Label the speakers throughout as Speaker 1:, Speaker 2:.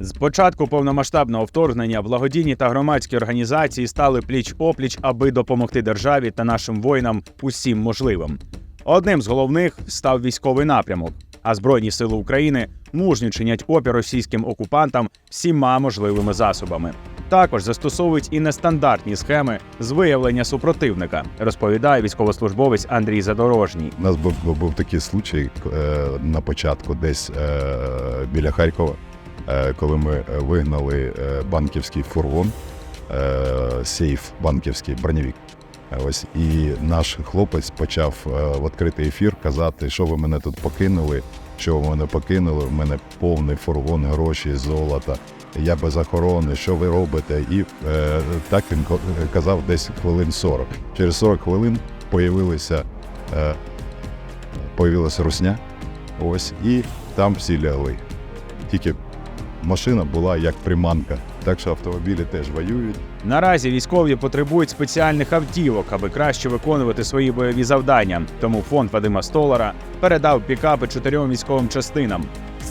Speaker 1: З початку повномасштабного вторгнення благодійні та громадські організації стали пліч опліч, аби допомогти державі та нашим воїнам усім можливим. Одним з головних став військовий напрямок, а Збройні сили України мужньо чинять опір російським окупантам всіма можливими засобами. Також застосовують і нестандартні схеми з виявлення супротивника, розповідає військовослужбовець Андрій Задорожній.
Speaker 2: У нас був, був такий случай е, на початку, десь е, біля Харкова, коли ми е, вигнали е, банківський фургон, е, сейф банківський бронєвік. Е, Ось і наш хлопець почав е, в відкритий ефір казати, що ви мене тут покинули, що ви мене покинули. У мене повний фургон, гроші, золота. Я без охорони, що ви робите? І е, так він казав десь хвилин 40. Через 40 хвилин появилися е, появилася русня. Ось, і там всі лягли. Тільки машина була як приманка. Так що автомобілі теж воюють.
Speaker 1: Наразі військові потребують спеціальних автівок, аби краще виконувати свої бойові завдання. Тому фонд Вадима Столара передав пікапи чотирьом військовим частинам.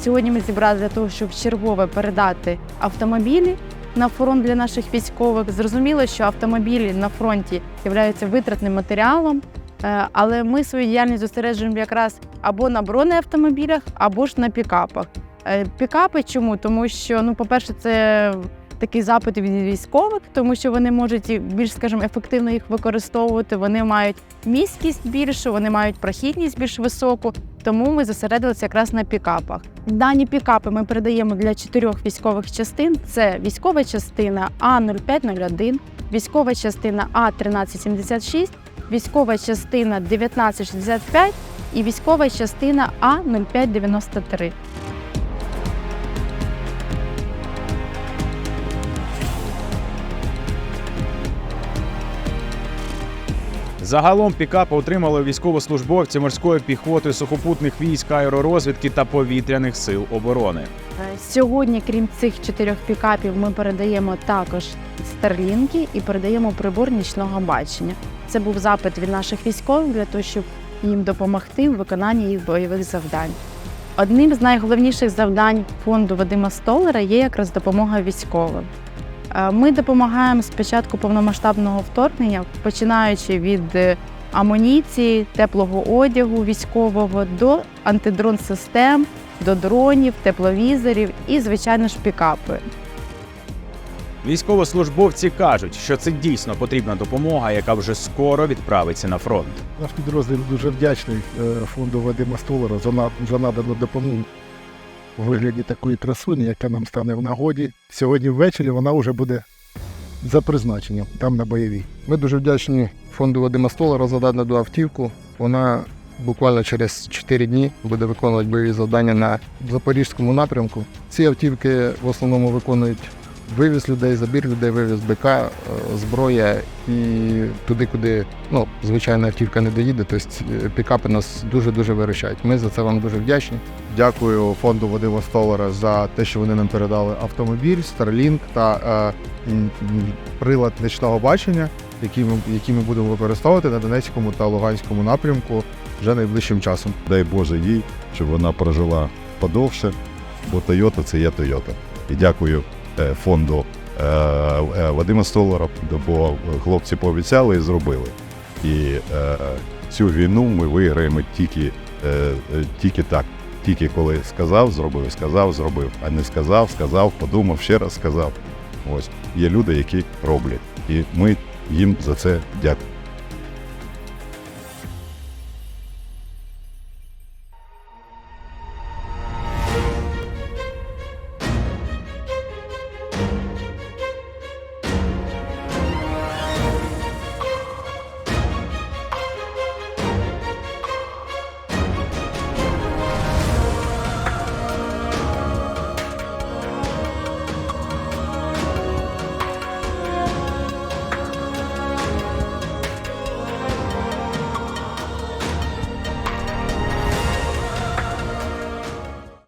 Speaker 3: Сьогодні ми зібрали для того, щоб чергове передати автомобілі на фронт для наших військових. Зрозуміло, що автомобілі на фронті являються витратним матеріалом, е, але ми свою діяльність зосереджуємо якраз або на бронеавтомобілях, або ж на пікапах. Е, Пікапи чому? Тому що, ну, по-перше, це такий запит від військових, тому що вони можуть більш, скажімо, ефективно їх використовувати. Вони мають міськість більшу, вони мають прохідність більш високу. Тому ми зосередилися якраз на пікапах. Дані пікапи ми передаємо для чотирьох військових частин: це військова частина А0501, військова частина А1376, військова частина 1965 і військова частина А0593.
Speaker 1: Загалом пікапи отримали військовослужбовці морської піхоти, сухопутних військ, аеророзвідки та повітряних сил оборони.
Speaker 3: Е, Сьогодні, крім цих чотирьох пікапів, ми передаємо також старлінки і передаємо прибор нічного бачення. Це був запит від наших військових для того, щоб їм допомогти в виконанні їх бойових завдань. Одним з найголовніших завдань фонду Вадима Столера є якраз допомога військовим. Е, Ми допомагаємо з початку повномасштабного вторгнення, починаючи від е, амуніції, теплого одягу військового до антидрон-систем, до дронів, тепловізорів і, звичайно ж, пікапи.
Speaker 1: Військовослужбовці кажуть, що це дійсно потрібна допомога, яка вже скоро відправиться на фронт.
Speaker 4: Наш підрозділ дуже вдячний е, фонду Вадима на- за надану допомогу вигляді такої красуні, яка нам стане в нагоді. Сьогодні ввечері вона вже буде за призначенням, там на бойовій. Ми дуже вдячні фонду Вадима Столара за дану автівку. Вона буквально через 4 дні буде виконувати бойові завдання на запорізькому напрямку. Ці автівки в основному виконують вивіз людей, забір людей, вивіз БК, е, зброя і туди, куди ну, звичайна автівка не доїде. Тобто е, пікапи нас дуже-дуже виручають. Ми за це вам дуже вдячні.
Speaker 5: Дякую фонду Вадима Столара за те, що вони нам передали автомобіль, Starlink та е, прилад нічного бачення, який ми, який ми будемо використовувати на Донецькому та Луганському напрямку вже найближчим часом.
Speaker 2: Дай Боже їй, щоб вона прожила подовше, бо Тойота це є Тойота. І дякую фонду е, е, Вадима Столара, бо хлопці пообіцяли і зробили. І е, цю війну ми виграємо тільки, е, е, тільки так. Тільки коли сказав, зробив, сказав, зробив, а не сказав, сказав, подумав, ще раз сказав. Ось є люди, які роблять, і ми їм за це дякуємо.